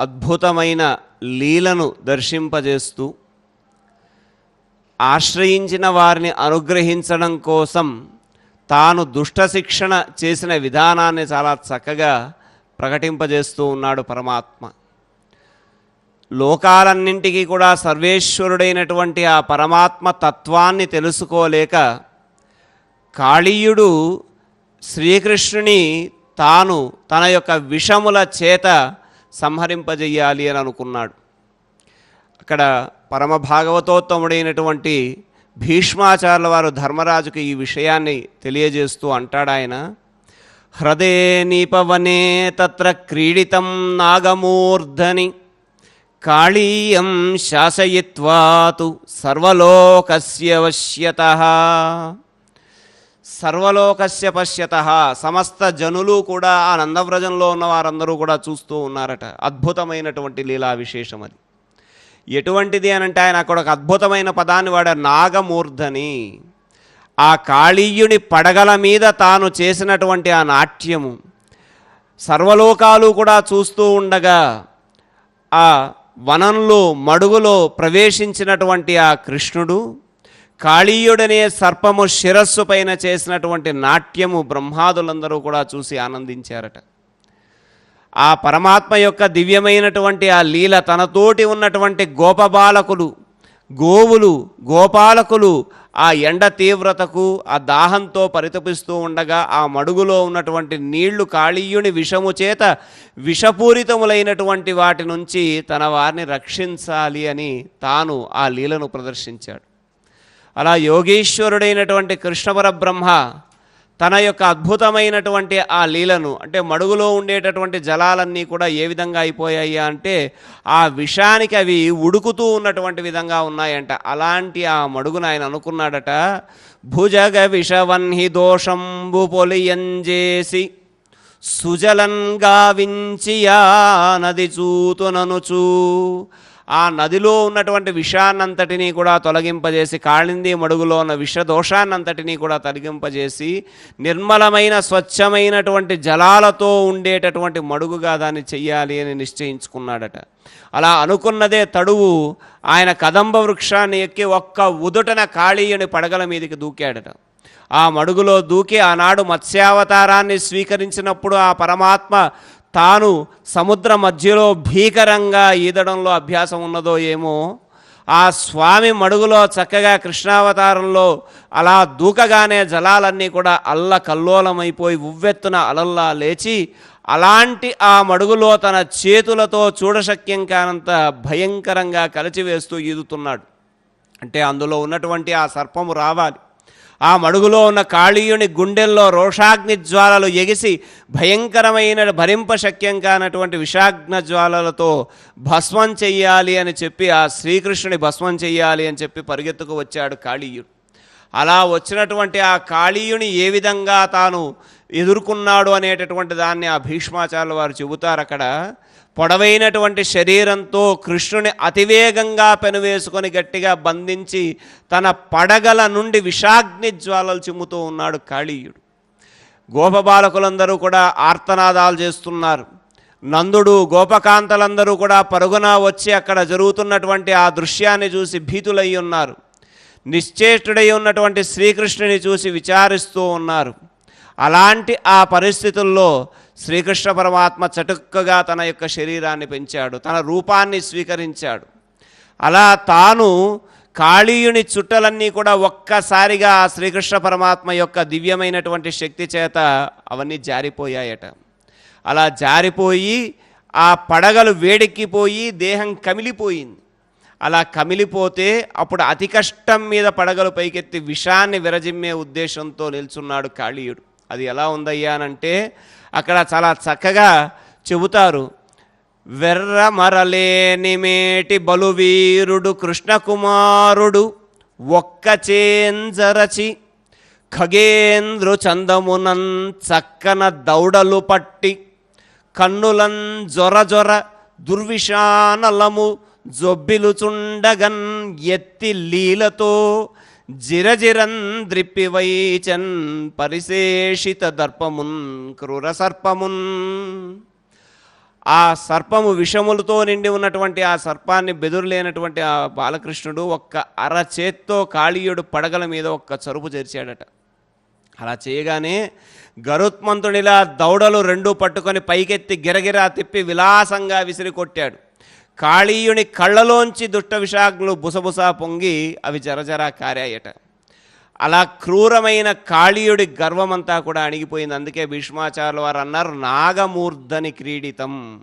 అద్భుతమైన లీలను దర్శింపజేస్తూ ఆశ్రయించిన వారిని అనుగ్రహించడం కోసం తాను దుష్ట శిక్షణ చేసిన విధానాన్ని చాలా చక్కగా ప్రకటింపజేస్తూ ఉన్నాడు పరమాత్మ. లోకాలన్నింటికీ కూడా సర్వేశ్వరుడైనటువంటి ఆ పరమాత్మ తత్వాన్ని తెలుసుకోలేక కాళీయుడు శ్రీకృష్ణుని తాను తన యొక్క విషముల చేత సంహరింపజేయాలి అని అనుకున్నాడు. అక్కడ పరమ భాగవతోత్తముడైనటువంటి భీష్మాచార్యుల వారు ధర్మరాజుకు ఈ విషయాన్ని తెలియజేస్తూ అంటాడు ఆయన హ్రదే నీపవనే తత్ర క్రీడితం నాగమూర్ధని కాళీయం శాసయిత్వాతు సర్వలోకస్య వశ్యత. సర్వలోకస్య పశ్యత. సమస్త జనులు కూడా ఆ నందవ్రజంలో ఉన్న వారందరూ కూడా చూస్తూ ఉన్నారట. అద్భుతమైనటువంటి లీలా విశేషం అది. ఎటువంటిది అని అంటే ఆయన అక్కడ ఒక అద్భుతమైన పదాన్ని వాడ నాగమూర్ధని. ఆ కాళీయుని పడగల మీద తాను చేసినటువంటి ఆ నాట్యము. సర్వలోకాలు కూడా చూస్తూ ఉండగా ఆ వనంలో మడుగులో ప్రవేశించినటువంటి ఆ కృష్ణుడు కాళీయుడనే సర్పము శిరస్సు పైన చేసినటువంటి నాట్యము బ్రహ్మాదులందరూ కూడా చూసి ఆనందించారట. ఆ పరమాత్మ యొక్క దివ్యమైనటువంటి ఆ లీల తనతోటి ఉన్నటువంటి గోపబాలకులు గోవులు గోపాలకులు ఆ ఎండ తీవ్రతకు ఆ దాహంతో పరితపిస్తూ ఉండగా ఆ మడుగులో ఉన్నటువంటి నీళ్ళు కాళీయుని విషము చేత విషపూరితములైనటువంటి వాటి నుంచి తన వారిని రక్షించాలి అని తాను ఆ లీలను ప్రదర్శించాడు. అలా యోగేశ్వరుడైనటువంటి కృష్ణ పరబ్రహ్మ తన యొక్క అద్భుతమైనటువంటి ఆ లీలను అంటే మడుగులో ఉండేటటువంటి జలాలన్నీ కూడా ఏ విధంగా అయిపోయాయి అంటే ఆ విషానికి అవి ఉడుకుతూ ఉన్నటువంటి విధంగా ఉన్నాయంట. అలాంటి ఆ మడుగును ఆయన అనుకున్నాడట భుజగ విషవన్హి దోషంబు పొలియంజేసి సుజలంగా వించియా నది చూతుననుచూ ఆ నదిలో ఉన్నటువంటి విషాన్నంతటినీ కూడా తొలగింపజేసి కాళింది మడుగులో ఉన్న విషదోషాన్నంతటినీ కూడా తొలగింపజేసి నిర్మలమైన స్వచ్ఛమైనటువంటి జలాలతో ఉండేటటువంటి మడుగుగా దాన్ని చెయ్యాలి అని నిశ్చయించుకున్నాడట. అలా అనుకున్నదే తడువు ఆయన కదంబ వృక్షాన్ని ఎక్కి ఒక్క ఉదుటన కాళీయుని పడగల మీదకి దూకాడట. ఆ మడుగులో దూకి ఆనాడు మత్స్యావతారాన్ని స్వీకరించినప్పుడు ఆ పరమాత్మ తాను సముద్ర మధ్యలో భీకరంగా ఈదడంలో అభ్యాసం ఉన్నదో ఏమో ఆ స్వామి మడుగులో చక్కగా కృష్ణావతారంలో అలా దూకగానే జలాలన్నీ కూడా అల్ల కల్లోలమైపోయి ఉవ్వెత్తున అలల్లా లేచి అలాంటి ఆ మడుగులో తన చేతులతో చూడశక్యం కానంత భయంకరంగా కలిచివేస్తూ ఈదుతున్నాడు. అంటే అందులో ఉన్నటువంటి ఆ సర్పము రావాలి. ఆ మడుగులో ఉన్న కాళీయుని గుండెల్లో రోషాగ్ని జ్వాలలు ఎగిసి భయంకరమైన భరింప శక్యం కానటువంటి విషాగ్న జ్వాలలతో భస్మం చెయ్యాలి అని చెప్పి ఆ శ్రీకృష్ణుని భస్మం చెయ్యాలి అని చెప్పి పరిగెత్తుకు వచ్చాడు కాళీయుడు. అలా వచ్చినటువంటి ఆ కాళీయుని ఏ విధంగా తాను ఎదుర్కొన్నాడు అనేటటువంటి దాన్ని ఆ భీష్మాచార్యుల వారు చెబుతారు అక్కడ. పొడవైనటువంటి శరీరంతో కృష్ణుని అతివేగంగా పెనువేసుకొని గట్టిగా బంధించి తన పడగల నుండి విషాగ్ని జ్వాలలు చిమ్ముతూ ఉన్నాడు కాళీయుడు. గోపబాలకులందరూ కూడా ఆర్తనాదాలు చేస్తున్నారు. నందుడు గోపకాంతలందరూ కూడా పరుగున వచ్చి అక్కడ జరుగుతున్నటువంటి ఆ దృశ్యాన్ని చూసి భీతులై ఉన్నారు. నిశ్చేష్టుడై ఉన్నటువంటి శ్రీకృష్ణుని చూసి విచారిస్తూ ఉన్నారు. అలాంటి ఆ పరిస్థితుల్లో శ్రీకృష్ణ పరమాత్మ చటుక్కగా తన యొక్క శరీరాన్ని పెంచాడు తన రూపాన్ని స్వీకరించాడు. అలా తాను కాళీయుని చుట్టలన్నీ కూడా ఒక్కసారిగా ఆ శ్రీకృష్ణ పరమాత్మ యొక్క దివ్యమైనటువంటి శక్తి చేత అవన్నీ జారిపోయాయట. అలా జారిపోయి ఆ పడగలు వేడెక్కిపోయి దేహం కమిలిపోయింది. అలా కమిలిపోతే అప్పుడు అతి కష్టం మీద పడగలు పైకెత్తి విషాన్ని విరజిమ్మే ఉద్దేశంతో నిల్చున్నాడు కాళీయుడు. అది ఎలా ఉందయ్యా అనంటే అక్కడ చాలా చక్కగా చెబుతారు. వెర్ర మరలేని మేటి బలువీరుడు కృష్ణకుమారుడు ఒక్క చేంజరచి ఖగేంద్రు చందమునన్ చక్కన దౌడలు పట్టి కన్నులన్ జొర జొర దుర్విషానలము జొబ్బిలుచుండగన్ ఎత్తి లీలతో జిరజిరంద్రిప్పివైచన్ పరిశేషిత దర్పమున్ క్రూర సర్పమున్ ఆ సర్పము విషములతో నిండి ఉన్నటువంటి ఆ సర్పాన్ని బెదురులేనటువంటి ఆ బాలకృష్ణుడు ఒక్క అరచేత్తో కాళీయుడు పడగల మీద ఒక్క చరుపు చేర్చాడట. అలా చేయగానే గరుత్మంతుడిలా దౌడలు రెండు పట్టుకొని పైకెత్తి గిరగిరా తిప్పి విలాసంగా విసిరి కొట్టాడు కాళీయుని కళ్ళలోంచి దుష్ట విషాగ్నులు బుసబుసా పొంగి అవి జరజరా కారాయట. అలా క్రూరమైన కాళీయుడి గర్వమంతా కూడా అణిగిపోయింది. అందుకే భీష్మాచార్యుల వారు అన్నారు నాగమూర్ధని క్రీడితం.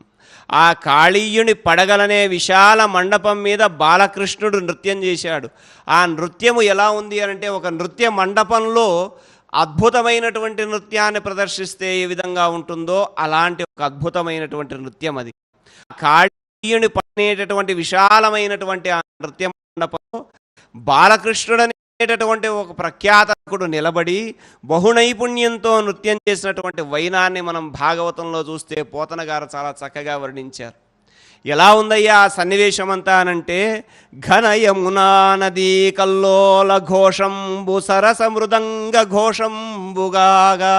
ఆ కాళీయుని పడగలనే విశాల మండపం మీద బాలకృష్ణుడు నృత్యం చేశాడు. ఆ నృత్యము ఎలా ఉంది అంటే ఒక నృత్య మండపంలో అద్భుతమైనటువంటి నృత్యాన్ని ప్రదర్శిస్తే ఏ విధంగా ఉంటుందో అలాంటి ఒక అద్భుతమైనటువంటి నృత్యం అది. కాళీయుని పనేటటువంటి విశాలమైనటువంటి ఆ నృత్య మండపంలో బాలకృష్ణుడనేటటువంటి ఒక ప్రఖ్యాతకుడు నిలబడి బహునైపుణ్యంతో నృత్యం చేసినటువంటి వైనాన్ని మనం భాగవతంలో చూస్తే పోతన గారు చాలా చక్కగా వర్ణించారు. ఎలా ఉందయ్యా ఆ సన్నివేశం అంతా అనంటే ఘన యమునా నదీ కల్లోల ఘోషంబు సరస మృదంగ ఘోషంబుగాగా.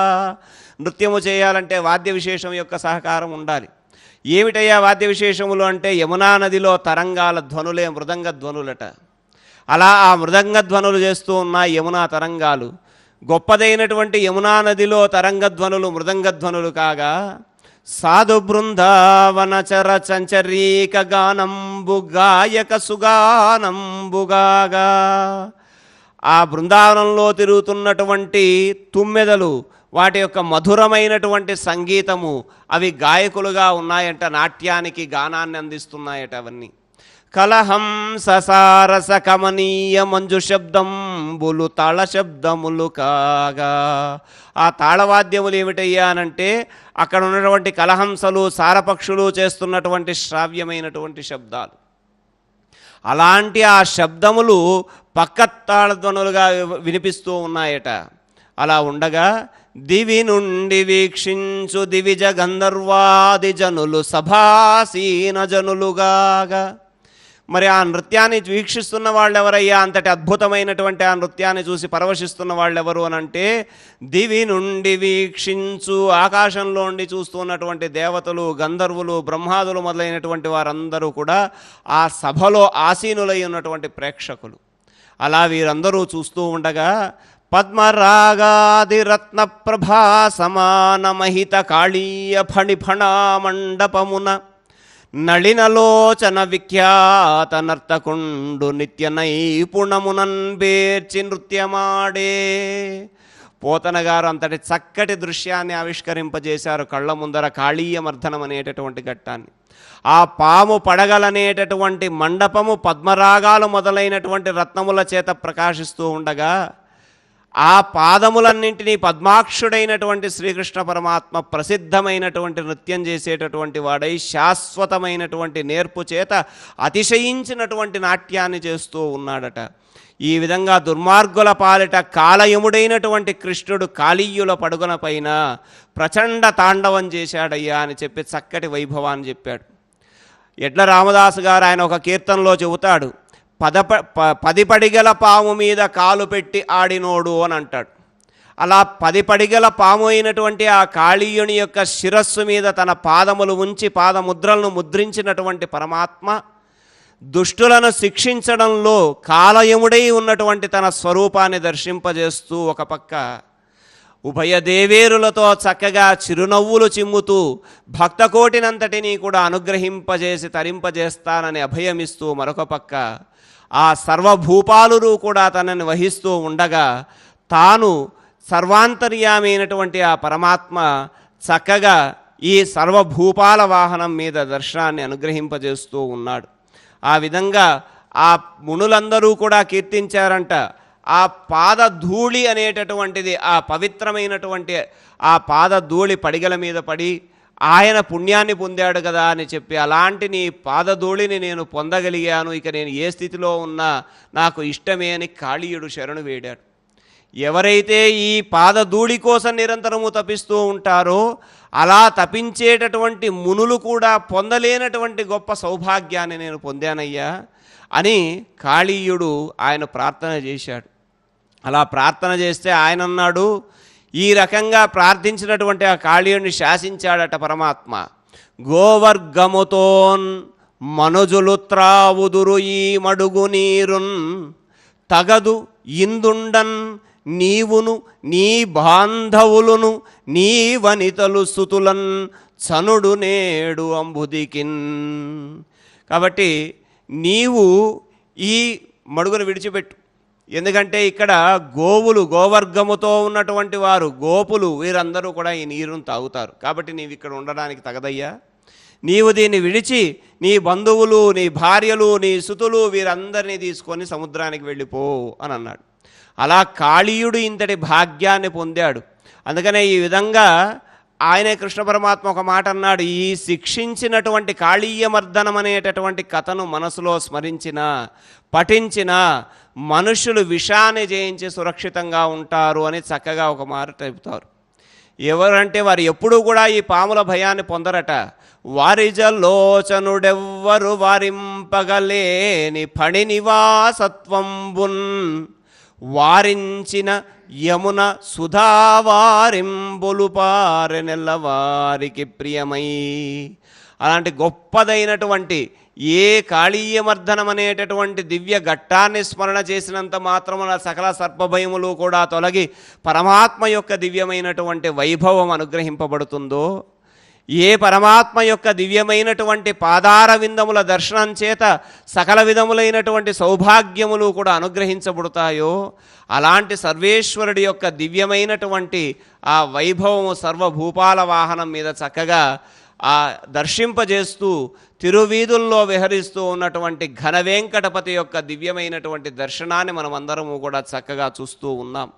నృత్యము చేయాలంటే వాద్య విశేషం యొక్క సహకారం ఉండాలి. ఏమిటయ్యా వాద్య విశేషములు అంటే యమునా నదిలో తరంగాల ధ్వనులే మృదంగ ధ్వనులట. అలా ఆ మృదంగ ధ్వనులు చేస్తూ ఉన్న యమునా తరంగాలు గొప్పదైనటువంటి యమునా నదిలో తరంగధ్వనులు మృదంగధ్వనులు కాగా సాధు బృందావనచర చంచరీక గానంబు గాయక సుగానంబుగాగా ఆ బృందావనంలో తిరుగుతున్నటువంటి తుమ్మెదలు వాటి యొక్క మధురమైనటువంటి సంగీతము అవి గాయకులుగా ఉన్నాయంట నాట్యానికి గానాన్ని అందిస్తున్నాయట అవన్నీ. కలహం ససారస కమనీయ మంజు శబ్దంబులు తాళ శబ్దములు కాగా. ఆ తాళవాద్యములు ఏమిటయ్యా అనంటే అక్కడ ఉన్నటువంటి కలహంసలు సారపక్షులు చేస్తున్నటువంటి శ్రావ్యమైనటువంటి శబ్దాలు. అలాంటి ఆ శబ్దములు పక్క తాళధ్వనులుగా వినిపిస్తూ ఉన్నాయట. అలా ఉండగా దివి నుండి వీక్షించు దివిజ గంధర్వాది జనులు సభాసీన జనులుగాగా. మరి ఆ నృత్యాన్ని వీక్షిస్తున్న వాళ్ళు ఎవరయ్యా అంతటి అద్భుతమైనటువంటి ఆ నృత్యాన్ని చూసి పరవశిస్తున్న వాళ్ళు ఎవరు అని అంటే దివి నుండి వీక్షించు ఆకాశంలో ఉండి చూస్తున్నటువంటి దేవతలు గంధర్వులు బ్రహ్మాదులు మొదలైనటువంటి వారందరూ కూడా ఆ సభలో ఆసీనులై ఉన్నటువంటి ప్రేక్షకులు. అలా వీరందరూ చూస్తూ ఉండగా పద్మరాగాదిరత్న ప్రభా సమానమహిత కాళీయ ఫణిఫణామండపమున నళినలోచన విఖ్యాత నర్తకుండు నిత్య నైపుణమునన్ పేర్చి నృత్యమాడే. పోతన గారు అంతటి చక్కటి దృశ్యాన్ని ఆవిష్కరింపజేశారు కళ్ళ ముందర కాళీయమర్ధనం అనేటటువంటి ఘట్టాన్ని. ఆ పాము పడగలనేటటువంటి మండపము పద్మరాగాలు మొదలైనటువంటి రత్నముల చేత ప్రకాశిస్తూ ఉండగా ఆ పాదములన్నింటినీ పద్మాక్షుడైనటువంటి శ్రీకృష్ణ పరమాత్మ ప్రసిద్ధమైనటువంటి నృత్యం చేసేటటువంటి వాడై శాశ్వతమైనటువంటి నేర్పు చేత అతిశయించినటువంటి నాట్యాన్ని చేస్తూ ఉన్నాడట. ఈ విధంగా దుర్మార్గుల పాలిట కాలయముడైనటువంటి కృష్ణుడు కాళీయుల పడుగున పైన ప్రచండ తాండవం చేశాడయ్యా అని చెప్పి చక్కటి వైభవాన్ని చెప్పాడు. ఎడ్ల రామదాసు గారు ఆయన ఒక కీర్తనలో చెబుతాడు. పదప ప- పది పడిగల పాము మీద కాలు పెట్టి ఆడినోడు అని అంటాడు. అలా పది పడిగల పాము అయినటువంటి ఆ కాళీయుని యొక్క శిరస్సు మీద తన పాదములు ఉంచి పాదముద్రలను ముద్రించినటువంటి పరమాత్మ దుష్టులను శిక్షించడంలో కాలయముడై ఉన్నటువంటి తన స్వరూపాన్ని దర్శింపజేస్తూ ఒక పక్క ఉభయదేవేరులతో చక్కగా చిరునవ్వులు చిమ్ముతూ భక్తకోటినంతటినీ కూడా అనుగ్రహింపజేసి తరింపజేస్తానని అభయమిస్తూ మరొక పక్క ఆ సర్వభూపాలురు కూడా తనని వహిస్తూ ఉండగా తాను సర్వాంతర్యామైనటువంటి ఆ పరమాత్మ చక్కగా ఈ సర్వభూపాల వాహనం మీద దర్శనాన్ని అనుగ్రహింపజేస్తూ ఉన్నాడు. ఆ విధంగా ఆ మునులందరూ కూడా కీర్తించారంట. ఆ పాదధూళి అనేటటువంటిది ఆ పవిత్రమైనటువంటి ఆ పాదధూళి పడిగల మీద పడి ఆయన పుణ్యాన్ని పొందాడు కదా అని చెప్పి అలాంటి నీ పాదధూళిని నేను పొందగలిగాను ఇక నేను ఏ స్థితిలో ఉన్నా నాకు ఇష్టమే అని కాళీయుడు శరణు వేడాడు. ఎవరైతే ఈ పాదధూళి కోసం నిరంతరము తపిస్తూ ఉంటారో అలా తపించేటటువంటి మునులు కూడా పొందలేనటువంటి గొప్ప సౌభాగ్యాన్ని నేను పొందానయ్యా అని కాళీయుడు ఆయన ప్రార్థన చేశాడు. అలా ప్రార్థన చేస్తే ఆయన అన్నాడు ఈ రకంగా ప్రార్థించినటువంటి ఆ కాళీయుడిని శాసించాడట పరమాత్మ. గోవర్గముతోన్ మనుజులు త్రావుదురు ఈ మడుగు నీరున్. తగదు ఇందుండన్ నీవును నీ బాంధవులును నీ వనితలు సుతులన్ చనుడు నేడు అంబుదికిన్. కాబట్టి నీవు ఈ మడుగును విడిచిపెట్టు. ఎందుకంటే ఇక్కడ గోవులు గోవర్గముతో ఉన్నటువంటి వారు గోపులు వీరందరూ కూడా ఈ నీరును తాగుతారు. కాబట్టి నీవు ఇక్కడ ఉండడానికి తగదయ్యా. నీవు దీన్ని విడిచి నీ బంధువులు నీ భార్యలు నీ సుతులు వీరందరినీ తీసుకొని సముద్రానికి వెళ్ళిపో అని అన్నాడు. అలా కాళీయుడు ఇంతటి భాగ్యాన్ని పొందాడు. అందుకనే ఈ విధంగా ఆయనే కృష్ణ పరమాత్మ ఒక మాట అన్నాడు ఈ శిక్షించినటువంటి కాళీయమర్దనం అనేటటువంటి కథను మనసులో స్మరించిన పఠించిన మనుషులు విషాన్ని జయించి సురక్షితంగా ఉంటారు అని చక్కగా ఒక మాట చెబుతారు. ఎవరంటే వారు ఎప్పుడూ కూడా ఈ పాముల భయాన్ని పొందరట. వారిజలోచనుడెవ్వరు వారింపగలేని పడి నివాసత్వంబున్. వారించిన యమున సుధావారింబులు పారెనెల్ల వారికి ప్రియమై. అలాంటి గొప్పదైనటువంటి ఏ కాళీయమర్ధనం అనేటటువంటి దివ్య ఘట్టాన్ని స్మరణ చేసినంత మాత్రమున సకల సర్పభయములు కూడా తొలగి పరమాత్మ యొక్క దివ్యమైనటువంటి వైభవం అనుగ్రహింపబడుతుందో ఏ పరమాత్మ యొక్క దివ్యమైనటువంటి పాదార విందముల దర్శనం చేత సకల విధములైనటువంటి సౌభాగ్యములు కూడా అనుగ్రహించబడతాయో అలాంటి సర్వేశ్వరుడి యొక్క దివ్యమైనటువంటి ఆ వైభవము సర్వభూపాల వాహనం మీద చక్కగా ఆ దర్శింపజేస్తూ తిరువీధుల్లో విహరిస్తూ ఉన్నటువంటి ఘన వెంకటపతి యొక్క దివ్యమైనటువంటి దర్శనాన్ని మనమందరము కూడా చక్కగా చూస్తూ ఉన్నాం.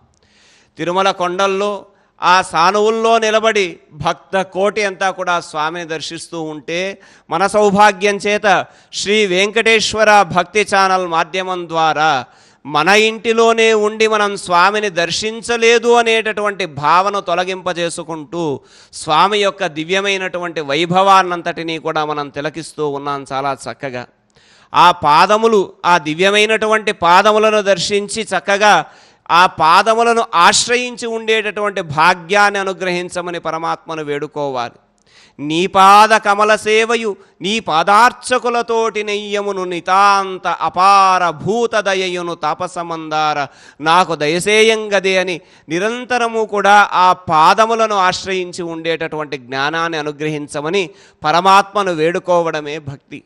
తిరుమల కొండల్లో ఆ సానువుల్లో నిలబడి భక్త కోటి అంతా కూడా స్వామిని దర్శిస్తూ ఉంటే మన సౌభాగ్యం చేత శ్రీ వెంకటేశ్వర భక్తి ఛానల్ మాధ్యమం ద్వారా మన ఇంటిలోనే ఉండి మనం స్వామిని దర్శించలేదు అనేటటువంటి భావన తొలగింపజేసుకుంటూ స్వామి యొక్క దివ్యమైనటువంటి వైభవాన్నంతటినీ కూడా మనం తిలకిస్తూ ఉన్నాం చాలా చక్కగా. ఆ పాదములు ఆ దివ్యమైనటువంటి పాదములను దర్శించి చక్కగా ఆ పాదములను ఆశ్రయించి ఉండేటటువంటి భాగ్యాన్ని అనుగ్రహించమని పరమాత్మను వేడుకోవాలి. నీ పాద కమల సేవయు నీ పాదార్చకులతోటి నెయ్యమును నితాంత అపార భూతదయయును తాపసమందార నాకు దయసేయంగదే అని నిరంతరము కూడా ఆ పాదములను ఆశ్రయించి ఉండేటటువంటి జ్ఞానాన్ని అనుగ్రహించమని పరమాత్మను వేడుకోవడమే భక్తి.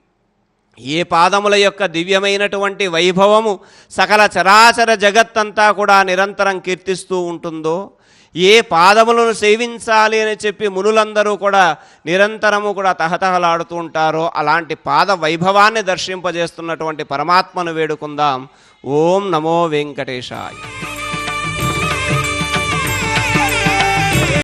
ఏ పాదముల యొక్క దివ్యమైనటువంటి వైభవము సకల చరాచర జగత్తంతా కూడా నిరంతరం కీర్తిస్తూ ఉంటుందో ఏ పాదములను సేవించాలి అని చెప్పి మునులందరూ కూడా నిరంతరము కూడా తహతహలాడుతూ ఉంటారో అలాంటి పాద వైభవాన్ని దర్శింపజేస్తున్నటువంటి పరమాత్మను వేడుకుందాం. ఓం నమో వెంకటేశాయ.